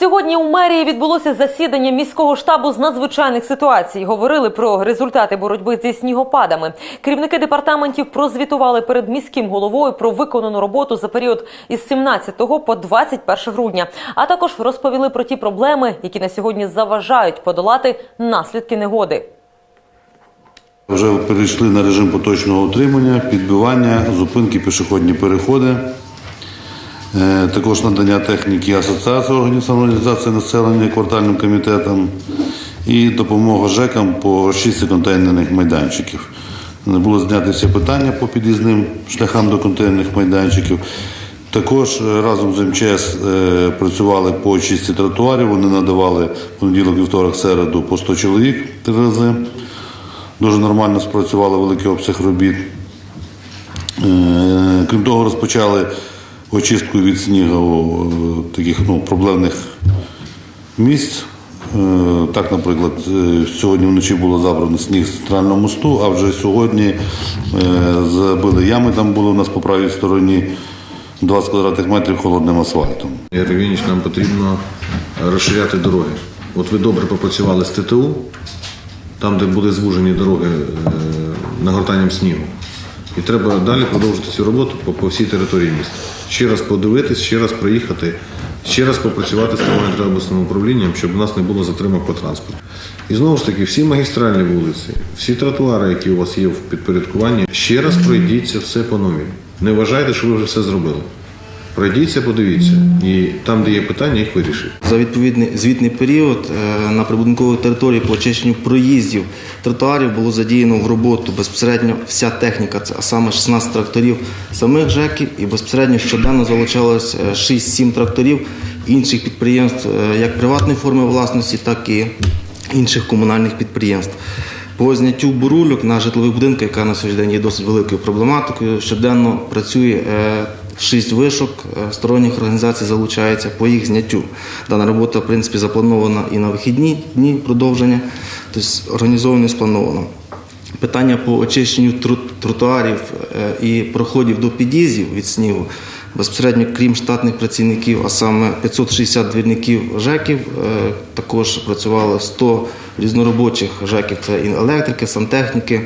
Сьогодні у мерії відбулося засідання міського штабу з надзвичайних ситуацій. Говорили про результати боротьби зі снігопадами. Керівники департаментів прозвітували перед міським головою про виконану роботу за період із 17 по 21 грудня, а також розповіли про ті проблеми, які на сьогодні заважають подолати наслідки негоди. Вже перейшли на режим поточного утримання, підбивання, зупинки, пішохідні переходи. Е, Також надання техніки асоціації органів самоорганізації населення квартальним комітетам і допомога ЖЕКам по розчистці контейнерних майданчиків. Було зняти всі питання по під'їзним шляхам до контейнерних майданчиків. Також е, разом з МЧС е, працювали по очистці тротуарів. Вони надавали понеділок, вівторок, середу по 100 чоловік три рази. Дуже нормально спрацювали великий обсяг робіт. Крім того, розпочали очистку від снігу е, таких ну, проблемних місць. Е, Так, наприклад, е, сьогодні вночі було забрано сніг з центрального мосту, а вже сьогодні забили ями, там було у нас по правій стороні 20 квадратних метрів холодним асфальтом. Євгенійович, нам потрібно розширяти дороги. От ви добре попрацювали з ТТУ, там, де були звужені дороги нагортанням снігу. І треба далі продовжити цю роботу по всій території міста. Ще раз подивитись, ще раз приїхати, ще раз попрацювати з трамвайним обласним управлінням, щоб у нас не було затримок по транспорту. І знову ж таки, всі магістральні вулиці, всі тротуари, які у вас є в підпорядкуванні, ще раз пройдіться все по новій. Не вважайте, що ви вже все зробили. Пройдіться, подивіться, і там, де є питання, їх вирішити. За відповідний звітний період е, на прибудинковій території по очищенню проїздів тротуарів було задіяно в роботу безпосередньо вся техніка, а саме 16 тракторів самих ЖЕКів, і безпосередньо щоденно залучалось е, 6-7 тракторів інших підприємств, е, як приватної форми власності, так і інших комунальних підприємств. По зняттю бурульок на житлових будинках, яка на сьогодні є досить великою проблематикою, щоденно працює е, шість вишок е, сторонніх організацій залучається по їх зняттю. Дана робота, в принципі, запланована і на вихідні дні продовження, тобто організовано і сплановано. Питання по очищенню тротуарів е, і проходів до під'їздів від снігу безпосередньо, крім штатних працівників, а саме 560 двірників ЖЕКів, е, також працювало 100 різноробочих ЖЕКів, це і електрики, сантехніки.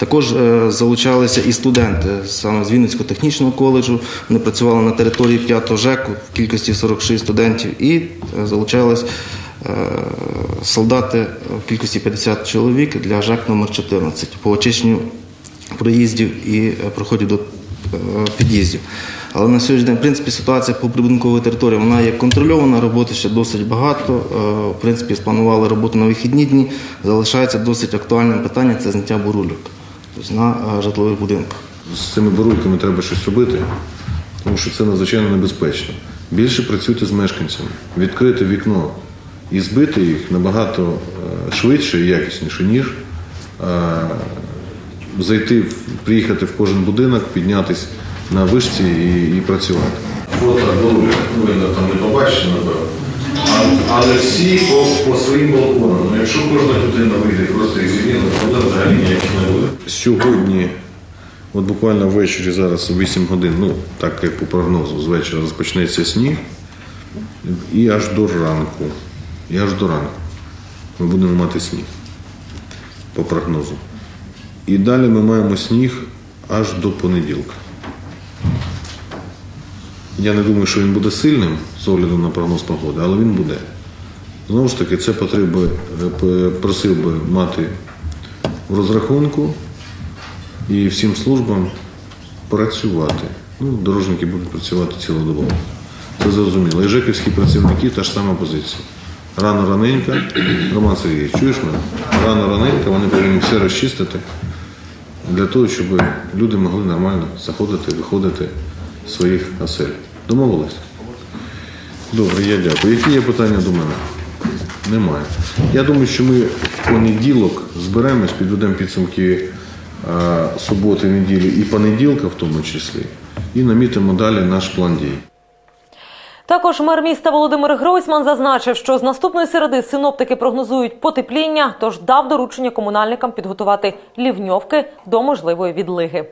Також е, залучалися і студенти саме з Вінницького технічного коледжу. Вони працювали на території 5 ЖЕКу в кількості 46 студентів і е, залучались е, солдати в кількості 50 чоловік для ЖЕК номер 14 по очищенню проїздів і проходів до під'їздів. Але на сьогоднішній день, в принципі, ситуація по прибудинковій території вона є контрольована, роботи ще досить багато. В принципі, спланували роботу на вихідні дні. Залишається досить актуальним питання це зняття бурульок на е, житлових будинках. З цими бурульками треба щось робити, тому що це надзвичайно небезпечно. Більше працюйте з мешканцями, відкрити вікно і збити їх набагато е, швидше і якісніше, ніж е, зайти, приїхати в кожен будинок, піднятись на вишці і, і працювати. Фото бурульок, ну, ви там не побачите, напевно. Але всі по, по своїм балконам. Ну, якщо кожна людина вийде просто і змінила, проблем взагалі ніяких не буде. Сьогодні От буквально ввечері зараз 8 годин, ну так як по прогнозу, з вечора розпочнеться сніг, і аж до ранку. І аж до ранку ми будемо мати сніг по прогнозу. І далі ми маємо сніг аж до понеділка. Я не думаю, що він буде сильним з огляду на прогноз погоди, але він буде. Знову ж таки, це потреби е, просив би мати в розрахунку і всім службам працювати. Ну, дорожники будуть працювати цілодобово. Це зрозуміло. І жеківські працівники та ж сама позиція. Рано раненько, Роман Сергійович, чуєш мене? Рано раненько вони повинні все розчистити для того, щоб люди могли нормально заходити, виходити з своїх осель. Домовились? Добре, я дякую. Які є питання до мене? Немає. Я думаю, що ми в понеділок зберемось, підведемо підсумки е, суботи, неділі і понеділка в тому числі, і намітимо далі наш план дій. Також мер міста Володимир Гройсман зазначив, що з наступної середи синоптики прогнозують потепління, тож дав доручення комунальникам підготувати лівньовки до можливої відлиги.